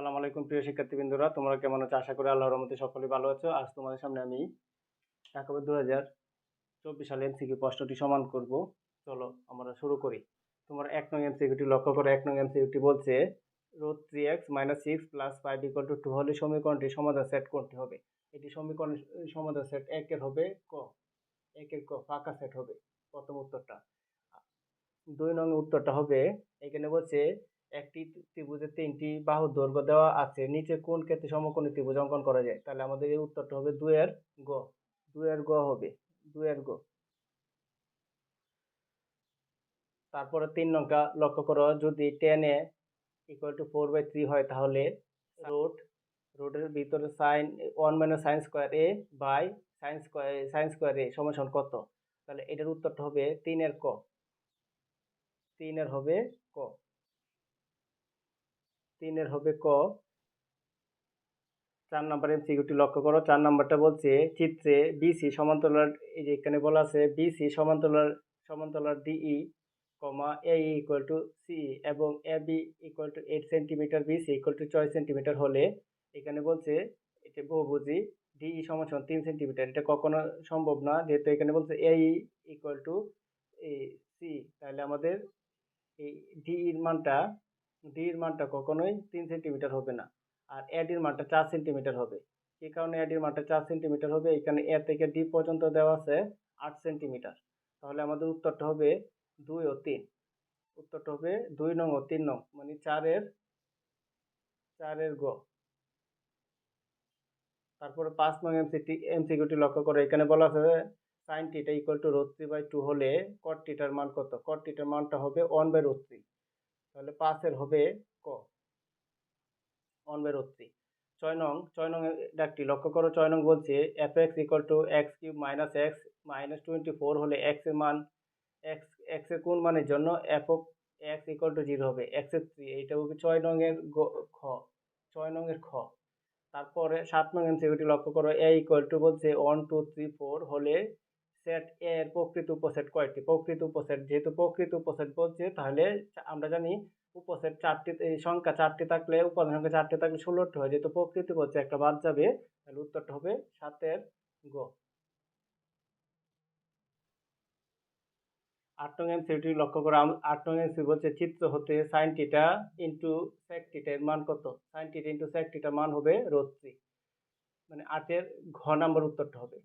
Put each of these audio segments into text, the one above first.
আসসালামু আলাইকুম, প্রিয় শিক্ষার্থীবৃন্দরা। তোমরা কেমন আছো? আশা করি আল্লাহর রহমতে সকলেই ভালো আছো। আজ তোমাদের সামনে আমি ঢাকা দু হাজার চব্বিশ সালে এমসিকিউ প্রশ্নটি সমান করব। চলো আমরা শুরু করি। তোমার এক নং এমসিকিউটি লক্ষ্য করো। এক নং এমসিকিউটি বলছে, root three X minus six plus five equal to two হলে সমীকরণটি সমাধান সেট করতে হবে? এটি সমীকরণ, সমাধান সেট একের হবে ক। একের ক ফাঁকা সেট হবে। প্রথম উত্তরটা। দুই নং উত্তরটা হবে, এখানে বলছে একটি ত্রিভুজের তিনটি বাহু দৈর্ঘ্য দেওয়া আছে। নিচে কোন ক্ষেত্রে সমকোণী ত্রিভুজ অঙ্কন করা যায়? তাহলে আমাদের এই উত্তরটা হবে দুয়ের গ। দুয়ের গ হবে। দুয়ের গ। তারপরে তিন নঙ্কা লক্ষ্য করো, যদি tan A equal to four by three হয়, তাহলে রোড রোডের ভিতরে sine one minus sine square A by sine square sine square A সমান কত? তাহলে এটার উত্তরটা হবে তিনের ক। তিনের হবে ক। তিনের হবে ক। চার নম্বর এমসিকিউটি লক্ষ্য করো, চার নম্বরটা বলছে চিত্রে বিসি সমান্তরাল, এই যে এখানে বলা আছে বিসি সমান্তরাল সমান্তরাল DE comma A equal to C এবং A B equal to eight centimetre BC equal to ছয় সেন্টিমিটার হলে এখানে বলছে, এটা বহুভুজি ডিই সমান সমান তিন সেন্টিমিটার এটা কখনো সম্ভব না, যেহেতু এখানে বলছে এ ইকুয়াল টু সি তাহলে আমাদের এই ডিইর মানটা ডির মানটা কখনোই তিন সেন্টিমিটার হবে না। আর এডির মানটা চার সেন্টিমিটার হবে। কি কারণে এডির মানটা চার সেন্টিমিটার হবে। এখানে এ থেকে ডি পর্যন্ত দেওয়া আছে আট সেন্টিমিটার। তাহলে আমাদের উত্তরটা হবে দুই ও তিন। উত্তরটা হবে দুই নং ও তিন নং মানে চারের চারের গ। তারপরে পাঁচ নং এমসিটি এমসিকিউটি লক্ষ্য করে, এখানে বলা আছে sine theta equal to root three by two হলে কট টিটার মান কত? কট টিটার মানটা হবে ওয়ান বাই রোড থ্রি। তাহলে পাঁচের হবে ক? ওয়ান বাই থ্রি ছয় নং ছয় নং ডাকটি লক্ষ্য করো ছয় নং বলছে F X equal to X cube minus X minus twenty four হলে এক্সের মান এক্স এক্সের কোন মানের জন্য F of X equal to zero হবে? এক্সের থ্রি এইটা হবে ছয় নং এর খ। ছয় নং এর খ। তারপরে সাত নং এমসিকিউটি লক্ষ্য করো এ ইকুয়াল টু বলছে ওয়ান টু থ্রি ফোর হলে সেট এর প্রকৃত উপসেট কয়টি? প্রকৃত উপসেট, যেহেতু প্রকৃত উপসেট বলছে, তাহলে আমরা জানি উপসেট চারটি সংখ্যা চারটি থাকলে, উপাদান সংখ্যা চারটি থাকলে ষোলোটি হয়। যেহেতু প্রকৃত বলছে, একটা বাদ যাবে, তাহলে উত্তরটা হবে সাতের গ। আট নং এমসিটি লক্ষ্য করা আট নং এমসি বলছে, চিত্র হতে সাইন টিটা ইন্টু সেক টিটা এর মান কত? সাইন টিটা ইন্টু সেক টিটার মান হবে রোত্রি মানে আটের ঘ নাম্বার উত্তরটা হবে।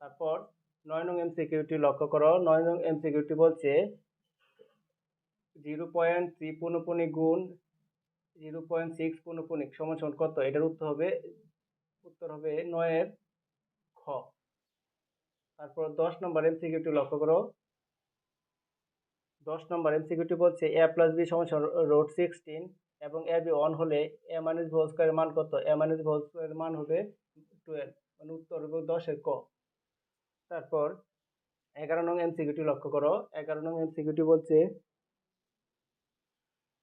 তারপর নয় নং এম সিকিউরিটি লক্ষ্য করো। নয় নং এম সিকিউরিটি বলছে জিরো পয়েন্ট থ্রি পনেপনি গুণ জিরো পয়েন্ট সিক্স পনেপনিক সমান কত? এটার উত্তর হবে উত্তর হবে নয়ের খ। তারপর দশ নম্বর এম সিকিউরিটি লক্ষ্য করো। দশ নম্বর এম সিকিউরিটি বলছে এ প্লাস বি সমান রোড সিক্সটিন এবং এ বি ওয়ান হলে এ মাইনাস ভোল স্কোয়ারের মান কত? এ মাইনাস ভোল স্কোয়ারের মান হবে টুয়েলভ মানে উত্তর হবে দশের ক। তারপর এগারো নং এমসিকিউটি লক্ষ্য করো। এগারো নং এমসিকিউটি বলছে,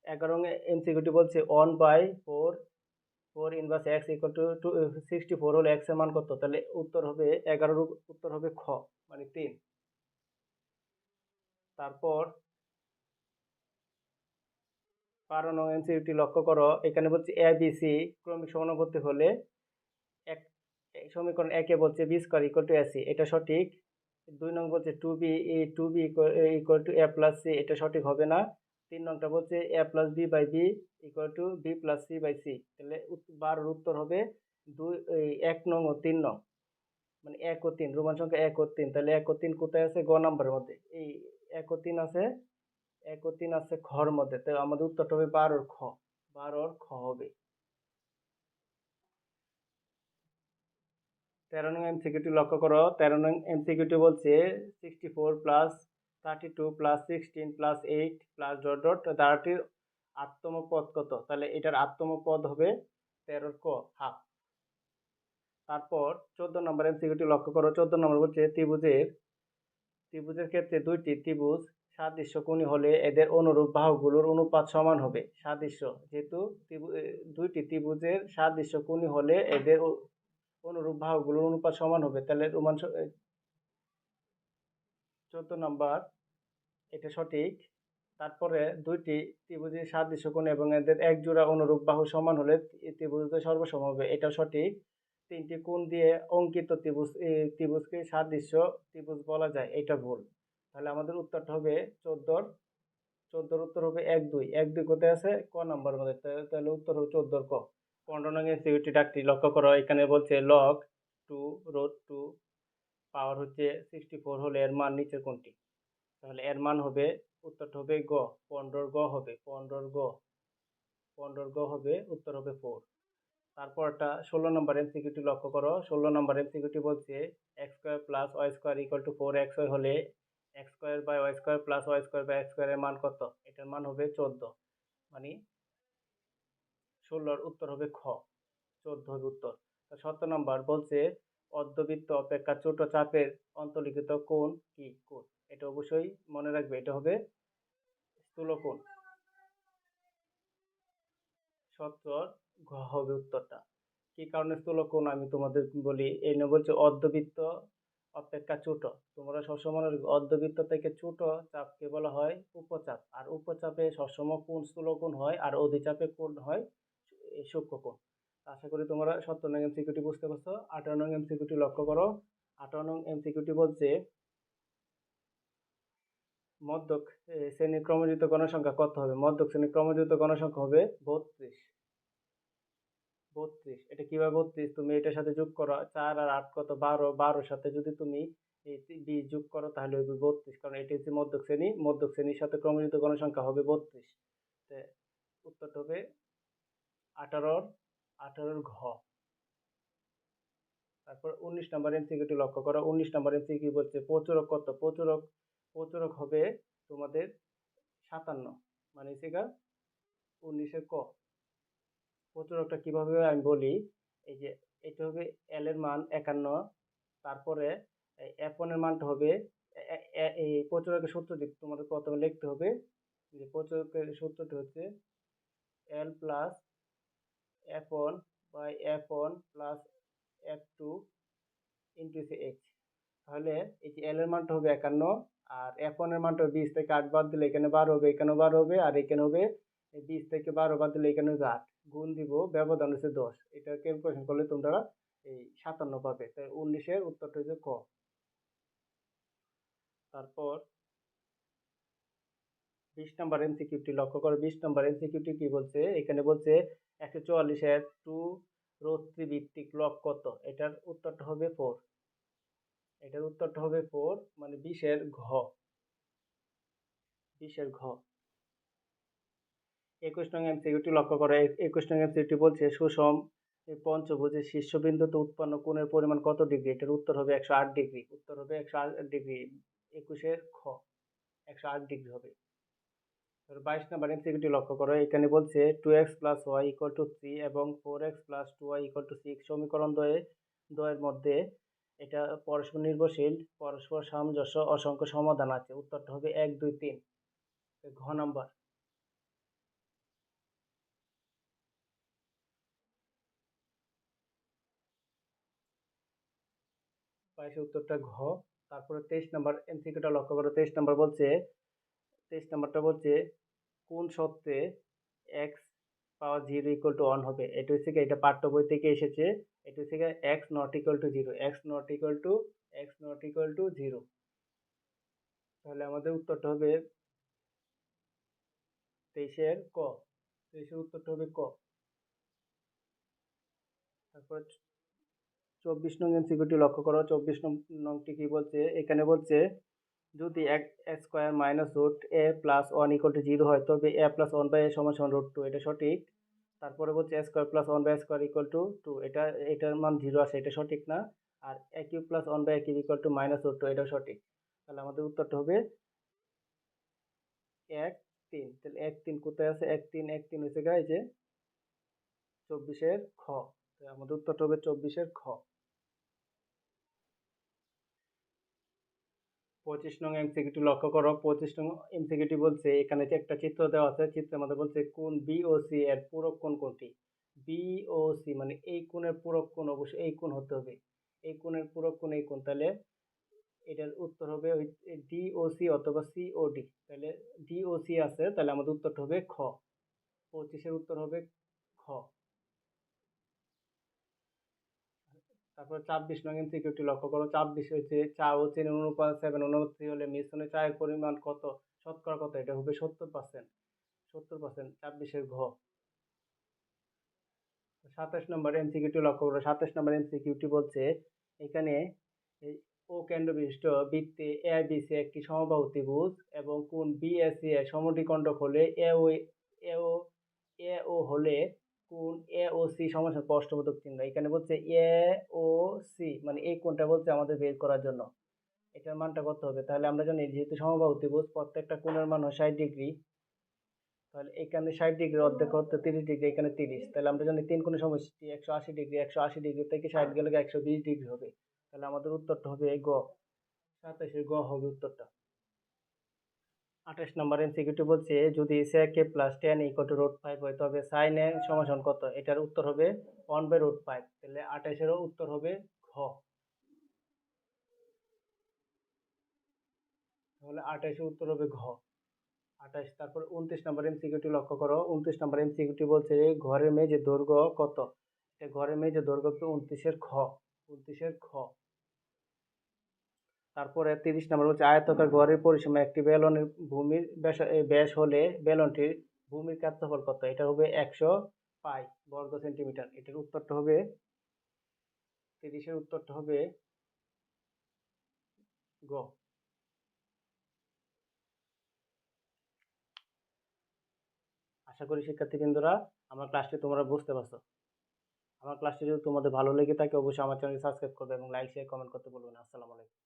এগারো নং এমসিকিউটি বলছে one by four four inverse X equal to two sixty four হলে এক্সের মান কত? তাহলে উত্তর হবে এগারোর উত্তর হবে খ মানে তিন। তারপর বারো নং এমসিকিউটি লক্ষ্য করো। এখানে বলছে এ বি সি ক্রমিক সমানুপাতিক হলে এক সমীকরণ একে বলছে B square equal to A C সঠিক। দুই নং বলছে two B two B equal to A plus C এটা সঠিক হবে না। তিন নংটা বলছে A plus B by B equal to B plus C by C তাহলে বারোর উত্তর হবে দুই এক নং ও তিন নং। মানে এক ও তিন, রোমান সংখ্যা এক ও তিন, তাহলে এক ও তিন কোথায় আছে? গ নম্বরের মধ্যে। এই এক ও তিন আছে, এক ও তিন আছে খর মধ্যে তো আমাদের উত্তরটা হবে বারোর খ। বারোর খ হবে। তেরো নং এমসিকিউটি লক্ষ্য করো। তেরো নং এমসিকিউটি বলছে sixty four plus thirty two plus sixteen plus eight plus dot dot দ্বারাটির আটতম পদ কত? তাহলে এটার আটতম পদ হবে তেরোর ক হাফ তারপর চোদ্দ নম্বর এমসিকিউটি লক্ষ্য করো। চোদ্দ নম্বর বলছে ত্রিভুজের ত্রিভুজের ক্ষেত্রে দুইটি ত্রিভুজ সাদৃশ্য কোণী হলে এদের অনুরূপ বাহুগুলোর অনুপাত সমান হবে। সাদৃশ্য, যেহেতু দুইটি ত্রিভুজের সাদৃশ্য কোণী হলে এদের অনুরূপ বাহুগুলোর অনুপাত সমান হবে। তাহলে রোমান চোদ্দ নম্বর, এটা সঠিক। তারপরে দুইটি ত্রিভুজের সাদৃশ্য কোণ এবং এদের এক জোড়া অনুরূপ বাহু সমান হলে এই ত্রিভুজ সর্বসম হবে। এটা সঠিক। তিনটি কোণ দিয়ে অঙ্কিত ত্রিভুজ ত্রিভুজকে সাদৃশ্য ত্রিভুজ বলা যায়। এটা ভুল। তাহলে আমাদের উত্তরটা হবে চোদ্দোর। চোদ্দোর উত্তর হবে এক দুই। এক দুই কোথায় আছে? ক নাম্বার আমাদের তাহলে উত্তর হবে চোদ্দোর ক। পনেরো নং সিকিউরিটি ডাকটি লক্ষ্য করো, এখানে বলছে log two root two power হচ্ছে সিক্সটি ফোর হলে এর মান নিচের কোনটি? তাহলে এর মান হবে, উত্তরটা হবে গ পনেরোর গ হবে পনেরোর গ পনেরোর গ হবে, উত্তর হবে ফোর তারপরটা ষোলো নম্বর এমসিকিউটি লক্ষ্য করো, ষোলো নম্বর এমসিকিউটি বলছে X square plus Y square equal to four X Y হলে X square by Y square plus Y square by X স্কোয়ারের মান কত? এটার মান হবে চোদ্দ। মানে ষোলোর উত্তর হবে খ, চোদ্দ হবে উত্তর। সতেরো নম্বর বলছে অর্ধবৃত্ত অপেক্ষা ছোট চাপের অন্তর্লিখিত কোণ কি? কোণ। এটা অবশ্যই মনে রাখবে, এটা হবে স্থূলকোণ সত্তর, ঘ হবে উত্তরটা। কি কারণে স্থূলকোণ আমি তোমাদের বলি? এই নিয়ে বলছে অর্ধবৃত্ত অপেক্ষা ছোট। তোমরা সবসময় মনে রাখবে অর্ধবৃত্ত থেকে ছোট চাপকে বলা হয় উপচাপ। আর উপচাপে সবসময় কোণ স্থূলকোণ হয়, আর অধিচাপে কোণ হয় এই সূক্ষ্মকোণ আশা করি তোমরা সত্তর নং এমসিকিউটি বুঝতে পারছ। আঠারো নং এমসিকিউটি লক্ষ্য করো। আঠারো নং এমসিকিউটি বলছে, মধ্যক শ্রেণির ক্রমযুক্ত গণসংখ্যা কত হবে? মধ্যক শ্রেণির ক্রমযুক্ত গণসংখ্যা হবে বত্রিশ। বত্রিশ। এটা কীভাবে বত্রিশ? তুমি এটার সাথে যোগ করো, চার আর আট কত? বারো। বারোর সাথে যদি তুমি এই বিশ যোগ করো, তাহলে হবে বত্রিশ। কারণ এটি হচ্ছে মধ্যক শ্রেণি। মধ্যক শ্রেণির সাথে ক্রমযুক্ত গণসংখ্যা হবে বত্রিশ। উত্তরটা হবে আঠারোর আঠারোর ঘ। তারপর উনিশ নাম্বার এমসিকিউটি লক্ষ্য করো, উনিশ নাম্বার এমসিকিউ বলছে প্রচুরক কত? প্রচুরক প্রচুরক হবে তোমাদের সাতান্ন। মানে সেটা উনিশের ক। প্রচুরকটা কীভাবে আমি বলি, এই যে এটা হবে এল এর মান একান্ন, তারপরে এফ এর মানটা হবে এই প্রচুরকের সূত্রটি তোমাদের প্রথমে লিখতে হবে যে প্রচুরকের সূত্রটি হচ্ছে L plus F one by F one plus F two into H তাহলে এই যে এল এর মানটা হবে একান্ন, আর এফ এর মানটা হবে বিশ থেকে আট বাদ দিলে এখানে বারো হবে এখানেও বারো হবে, আর এখানে হবে বিশ থেকে বারো বাদ দিলে এখানে হবে গুণ দিব, ব্যবধান হচ্ছে দশ। এটা ক্যালকুলেশন করলে তোমরা এই সাতান্ন পাবে। তাই উনিশের উত্তরটা হচ্ছে ক। তারপর বিশ নম্বর এমসিকিউটি লক্ষ্য করো। বিশ নম্বর এমসিকিউটি কি বলছে? এখানে বলছে একশো চুয়াল্লিশের টু রশ্মি ভিত্তিক লক কত? এটার উত্তরটা হবে ফোর এটার উত্তরটা হবে ফোর মানে বিশের ঘ। বিশের ঘ। একুশ নং এমসিকিউটি লক্ষ্য করো। একুশ নং এমসিকিউটি বলছে, সুষম পঞ্চভুজের শীর্ষবিন্দুতে উৎপন্ন কোণের পরিমাণ কত ডিগ্রি? এটার উত্তর হবে একশো আট ডিগ্রি। উত্তর হবে একশো আট ডিগ্রি। একুশের খ একশো আট ডিগ্রি হবে। বাইশ নাম্বার এমসিকিউটি লক্ষ্য করো, এখানে বলছে two X plus Y equal to three এবং four X plus two Y equal to six সমীকরণ দ্বয়ে, দ্বয়ের মধ্যে এটা পরস্পর নির্ভরশীল, পরস্পর সামঞ্জস্য অসংখ্য সমাধান আছে। উত্তরটা হবে এক, দুই, তিন। ঘ নাম্বার। বাইশের উত্তরটা ঘ, তারপরে তেইশ নাম্বার, এমসিকিউটা লক্ষ্য করো, তেইশ নাম্বার বলছে, তেইশ নাম্বারটা বলছে কোন সত্ত্বে X power zero equal to one হবে? এটা হচ্ছে এটা পাঠ্য বই থেকে এসেছে। এটা হচ্ছে X not equal to zero X not equal to X not equal to zero তাহলে আমাদের উত্তরটা হবে তেইশের ক। তেইশের উত্তরটা হবে ক। তারপর চব্বিশ নং এমসিকিউটি লক্ষ্য করো। চব্বিশ নং, নংটি কি বলছে? এখানে বলছে যদি এক square minus root A plus one equal to zero হয়, তবে A plus one by A সমান সমান রুট টু এটা সঠিক। তারপরে বলছে square plus one by square equal to two এটা, এটার মান জিরো আসে, এটা সঠিক না। আর A cube plus one by A cube equal to minus root two এটাও সঠিক। তাহলে আমাদের উত্তরটা হবে এক তিন। তাহলে এক তিন কোথায় আছে? এক তিন এক তিন হচ্ছে গায়ে যে চব্বিশের খ। আমাদের উত্তরটা হবে চব্বিশের খ। পঁচিশ নং এমসিকিউটি লক্ষ্য করো। পঁচিশ নং এমসিকিউটি বলছে, এখানে যে একটা চিত্র দেওয়া আছে, চিত্রের মধ্যে বলছে কোন বিওসি এর পূরক কোণ কোনটি বিওসি মানে এই কোণের পূরক কোণ, অবশ্যই এই কোণ হতে হবে। এই কোণের পূরক কোণ, এই কোণ, তাহলে এটার উত্তর হবে ওই ডিওসি অথবা সিওডি তাহলে ডিওসি আছে, তাহলে আমাদের উত্তরটা হবে খ। পঁচিশের উত্তর হবে খ। তারপর ছাব্বিশ নং সিকিউরিটি লক্ষ্য করো, ছাব্বিশ হচ্ছে চা ও চিনির অনুপাত সেভেন উনত্রিশ হলে মিশ্রণে চায়ের পরিমাণ কত? শতকরা কত? এটা হবে সত্তর পার্সেন্ট সত্তর পার্সেন্ট ছাব্বিশের ঘ। সাতাশ নম্বর এমসিকিউটি লক্ষ্য করো। সাতাশ নম্বর এমসিকিউটি বলছে, এখানে ও কেন্দ্র বিশিষ্ট বৃত্তে এ বি সি একটি সমবাহু ত্রিভুজ এবং কোণ বিএসি এর সমদ্বিখণ্ডক হলে এ ও এ ও এ ও হলে কোণ এ ও সি সমান স্পষ্টবোধক চিহ্ন। এখানে বলছে এ ও সি মানে এই কোনটা বলছে আমাদের বের করার জন্য। এটার মানটা কত হবে? তাহলে আমরা জানি যেহেতু সমবাহু ত্রিভুজ, প্রত্যেকটা কোণের মান হয় ষাট ডিগ্রি। তাহলে এখানে ষাট ডিগ্রি অর্ধেক হচ্ছে তিরিশ ডিগ্রি, এখানে তিরিশ। তাহলে আমরা জানি তিন কোণের সমষ্টি একশো আশি ডিগ্রি, একশো আশি ডিগ্রি থেকে ষাট গেলে একশো বিশ ডিগ্রি হবে। তাহলে আমাদের উত্তরটা হবে গ। সাতাশের গ হবে উত্তরটা। আঠাশ নম্বর এমসিকিউটি বলছে, যদি sec a plus tan equal to root five হয়, তবে সাইন এর সমাধান কত? এটার উত্তর হবে ওয়ান বাই রুট ফাইভ তাহলে আঠাশেরও উত্তর হবে ঘ। তাহলে আঠাশের উত্তর হবে ঘ। আঠাশ, তারপর উনত্রিশ নম্বর এমসিকিউটি লক্ষ্য করো। উনত্রিশ নম্বর এমসিকিউটি বলছে যে মেয়ে যে দৈর্ঘ্য কত? এটা মেয়ে যে দৈর্ঘ্য উনত্রিশের খ উনত্রিশের খ তারপরে তিরিশ নম্বর হচ্ছে আয়তকার ঘরের পরিসীমা একটি বেলনের ভূমির ব্যাস হলে বেলনটির ভূমির ক্ষেত্রফল কত? এটা হবে একশো পাই বর্গ সেন্টিমিটার। এটার উত্তরটা হবে, তিরিশের উত্তরটা হবে গ। আশা করি শিক্ষার্থীবৃন্দরা আমার ক্লাসটি তোমরা বুঝতে পারছ। আমার ক্লাসটি যদি তোমাদের ভালো লেগে থাকে, অবশ্যই আমার চ্যানেল সাবস্ক্রাইব করবে এবং লাইক, শেয়ার, কমেন্ট করতে বলবে না। আসসালামু আলাইকুম।